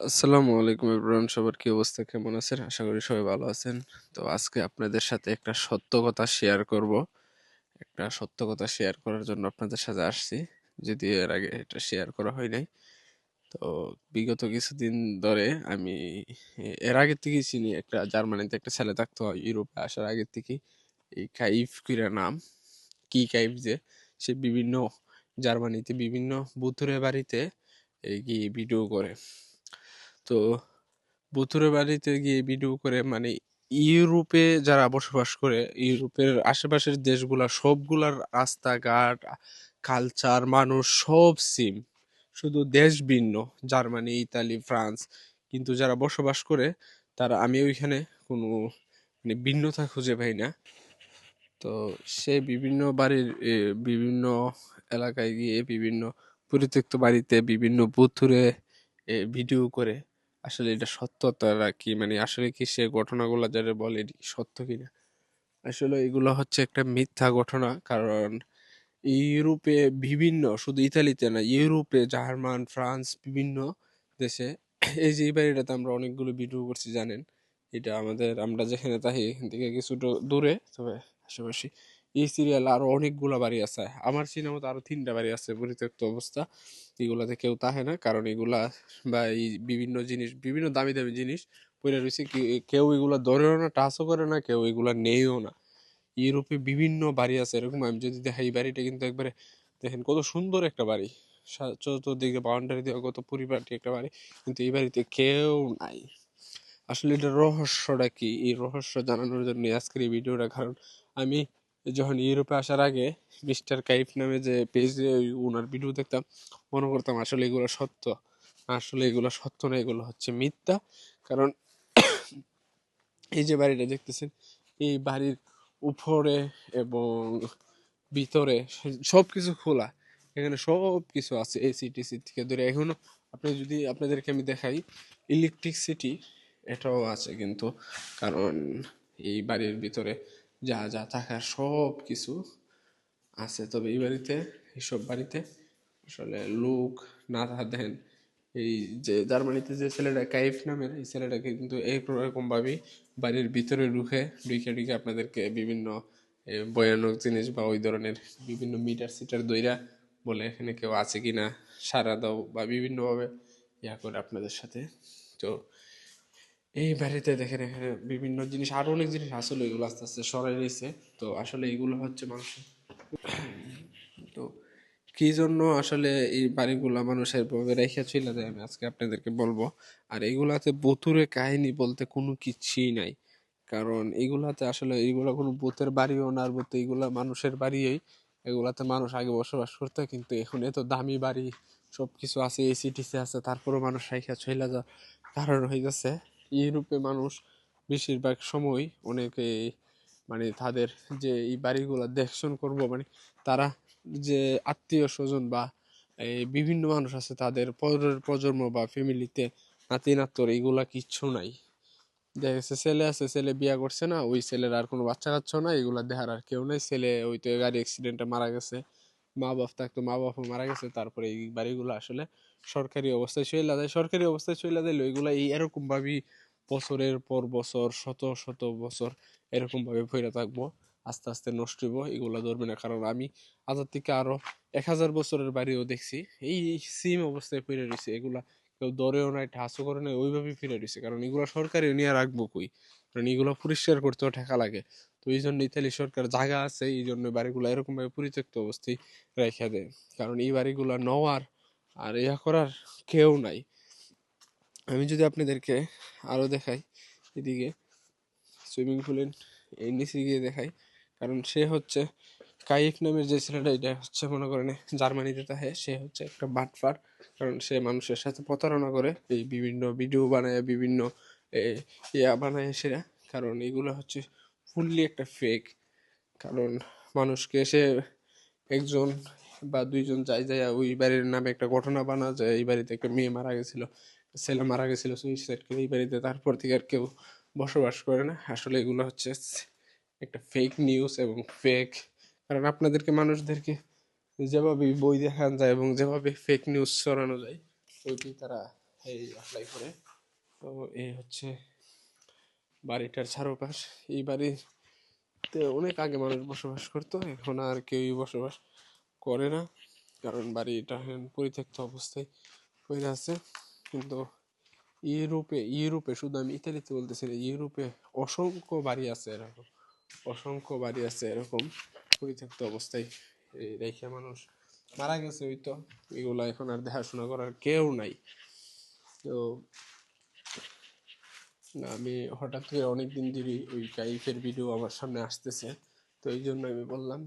আসসালামু আলাইকুম এভরিওয়ান, সবার কি অবস্থা, কেমন আছেন? আশা করি সবাই ভালো আছেন। তো আজকে আপনাদের সাথে একটা সত্য কথা শেয়ার করব। একটা সত্য কথা শেয়ার করার জন্য আপনাদের সাথে আসছি। যদি এর আগে এটা শেয়ার করা হয় নাই। তো বিগত কিছুদিন ধরে আমি এর আগে থেকেই চিনি একটা, জার্মানিতে একটা ছেলে থাকতো, ইউরোপে আসার আগে থেকেই। এই কাইফ কিরা নাম। কি কাইফ যে? সে বিভিন্ন জার্মানিতে বিভিন্ন বুথুরে বাড়িতে এই গিয়ে ভিডিও করে। তো বুথুরের বাড়িতে গিয়ে ভিডিও করে মানে ইউরোপে যারা বসবাস করে, ইউরোপের আশেপাশের দেশগুলা, সবগুলার রাস্তাঘাট কালচার মানুষ সব সিম শুধু দেশ ভিন্ন, জার্মানি, ইতালি, ফ্রান্স। কিন্তু যারা বসবাস করে, তারা আমি ওইখানে কোনো মানে ভিন্নতা খুঁজে পাই না। তো সে বিভিন্ন বাড়ির বিভিন্ন এলাকায় গিয়ে বিভিন্ন পরিত্যক্ত বাড়িতে বিভিন্ন বুথুরে ভিডিও করে। আসলে এটা সত্যতা কি মানে আসলে কি সে ঘটনাগুলো যারা বলে সত্য কিনা? আসলে এগুলো হচ্ছে একটা মিথ্যা ঘটনা। কারণ ইউরোপে বিভিন্ন, শুধু ইতালিতে না, ইউরোপে, জার্মান, ফ্রান্স, বিভিন্ন দেশে এই যে এই বাড়িটাতে আমরা অনেকগুলো ভিডিও করছি, জানেন? এটা আমাদের, আমরা যেখানে থাকি, এখান থেকে কিছুটা দূরে, তবে আশেপাশে। এই সিরিয়াল আরও অনেকগুলো বাড়ি আছে। আমার চিনা মতো আরও তিনটা বাড়ি আছে পরিত্যক্ত অবস্থা। এগুলাতে কেউ তাহে না, কারণ এগুলা বা এই বিভিন্ন জিনিস, বিভিন্ন দামি দামি জিনিস পড়ে রয়েছে কেউ এগুলা ধরেও না টাচও করে না, কেউ এগুলা নেয়ও না। ইউরোপে বিভিন্ন বাড়ি আছে, এরকম আমি যদি দেখাই এই বাড়িটা কিন্তু একবারে দেখেন কত সুন্দর একটা বাড়ি। চতুর্দিকে বাউন্ডারি দেওয়া কত পরিপাটি একটা বাড়ি, কিন্তু এই বাড়িতে কেউ নাই। আসলে এটা রহস্যটা কি? এই রহস্য জানানোর জন্য আজকের এই ভিডিওটা, কারণ আমি যখন ইউরোপে আসার আগে মিস্টার কাইফ নামে যে পেজে ওনার ভিডিও দেখতাম, মনে করতাম আসলে এগুলো সত্য। আসলে এগুলো সত্য না, এগুলো হচ্ছে মিথ্যা। কারণ এই যে বাড়িটা দেখতেছেন, এই বাড়ির উপরে এবং ভিতরে সব কিছু খোলা। এখানে সব কিছু আছে এসি টিসি থেকে ধরে এখনও আপনি যদি আপনাদেরকে আমি দেখাই ইলেকট্রিসিটি এটাও আছে কিন্তু, কারণ এই বাড়ির ভিতরে যা যা থাকার সব কিছু আছে। তবে এই বাড়িতে এইসব বাড়িতে আসলে লোক না দেন, এই যে জার্মানিতে যে ছেলেটা কাইফ নামের, এই ছেলেটাকে কিন্তু এইরকম ভাবেই বাড়ির ভিতরে ঢুকে ঢুকে ঢুকে আপনাদেরকে বিভিন্ন ভয়ানক জিনিস বা ওই ধরনের বিভিন্ন মিটার সিটার দইরা বলে এখানে কেউ আছে কি না সারা দাও বা বিভিন্নভাবে ইয়া করে আপনাদের সাথে। তো এই বাড়িতে দেখেন এখানে বিভিন্ন জিনিস, আরও অনেক জিনিস আসলে এগুলো আস্তে আস্তে সরাই রয়েছে। তো আসলে এগুলো হচ্ছে মানুষের তো কি জন্য আসলে এই বাড়িগুলা মানুষের ভাবে রেখে চলে যায়, আমি আজকে আপনাদেরকে বলব। আর এগুলাতে ভুতুরে কাহিনী বলতে কোনো কিছুই নাই। কারণ এগুলাতে আসলে এগুলা কোনো ভূতের বাড়িও না, আর বলতে এগুলা মানুষের বাড়িই এগুলাতে মানুষ আগে বসবাস করতো, কিন্তু এখন এত দামি বাড়ি সব কিছু আছে এসি টিসি আছে, তারপরেও মানুষ রেখে চলে যা কারণ হয়ে গেছে ইউরোপে মানুষ বেশিরভাগ সময় অনেকে মানে তাদের যে এই বাড়িগুলো দেখশন করব মানে তারা যে আত্মীয় স্বজন বা এই বিভিন্ন মানুষ আছে তাদের পরের প্রজন্ম বা ফ্যামিলিতে নাতি নাত্তর এইগুলা কিচ্ছু নাই। দেখা গেছে ছেলে আছে, ছেলে বিয়া করছে না, ওই ছেলের আর কোনো বাচ্চা কাচ্চা নাই, এগুলা দেখার আর কেউ নাই, ছেলে ওই তো গাড়ি অ্যাক্সিডেন্টে মারা গেছে। মা বাপ থাকতো, মা বাপও মারা গেছে, তারপরে এই বাড়িগুলো আসলে সরকারি অবস্থায় চলে যায়। সরকারি অবস্থায় চলে যায় এগুলা এই এরকম ভাবেই বছরের পর বছর, শত শত বছর এরকম ভাবে ভরে থাকব, আস্তে আস্তে নষ্ট হইব, এগুলা ধরবে না। কারণ আমি আজাদ থেকে আরও এক হাজার বছরের বাড়িও দেখছি, এই সিম অবস্থায় ফিরে রয়েছে। এগুলা কেউ দরেও নাই ঠাসও করে নাই, ওইভাবেই ফিরে রয়েছে। কারণ এগুলো সরকারি নিয়ে রাখব কই? কারণ এগুলো পরিষ্কার করতেও টাকা লাগে। তো এই জন্য ইতালি সরকার জায়গা আছে এই জন্য বাড়িগুলো এরকম ভাবে পরিত্যক্ত অবস্থায় রেখে দেয়। কারণ এই বাড়িগুলো নেওয়ার আর ইয়া করার কেউ নাই। আমি যদি আপনাদেরকে আরও দেখাই এদিকে, সুইমিং পুলের এই নিচে গিয়ে দেখাই। কারণ সে হচ্ছে কাইফ নামের যে ছেলেটা, এটা হচ্ছে মনে করেন জার্মানিতে থাকে, সে হচ্ছে একটা বাটপার। কারণ সে মানুষের সাথে প্রতারণা করে, এই বিভিন্ন ভিডিও বানায়, বিভিন্ন ইয়া বানায় সেরা। কারণ এগুলো হচ্ছে ফুললি একটা ফেক কারণ মানুষকে সে একজন বা দুইজন যাই যায় ওই বাড়ির নামে একটা ঘটনা বানা যায় এই বাড়িতে একটা মেয়ে মারা গেছিল, ছেলে মারা গেছিল সুইসাইড করে এই বাড়িতে, তারপর থেকে আর কেউ বসবাস করে না। আসলে এগুলো হচ্ছে একটা ফেক নিউজ এবং ফেক কারণ আপনাদেরকে মানুষদেরকে যেভাবে বই দেখানো যায় এবং যেভাবে ফেক নিউজ ছড়ানো যায় ওইটি তারা এই অ্যাপ্লাই করে। তো এই হচ্ছে বাড়িটার চারপাশ। এই বাড়িতে অনেক আগে মানুষ বসবাস করতো, এখন আর কেউই বসবাস করে না, কারণ বাড়িটা পরিত্যক্ত অবস্থায় হয়ে আছে। কিন্তু ইউরোপে ইউরোপে শুধু আমি ইতালিতে বলতেছি না, ইউরোপে অসংখ্য বাড়ি আছে এরকম, অসংখ্য বাড়ি আছে এরকম পরিত্যক্ত অবস্থায়। এই রেখে মানুষ মারা গেছে ওই তো এগুলা এখন আর দেখাশোনা করার কেউ নাই। তো না, আমি হঠাৎ করে অনেক দিন ধরেই ওই কাইফের ভিডিও আমার সামনে আসতেছে তো এই জন্য আমি বললাম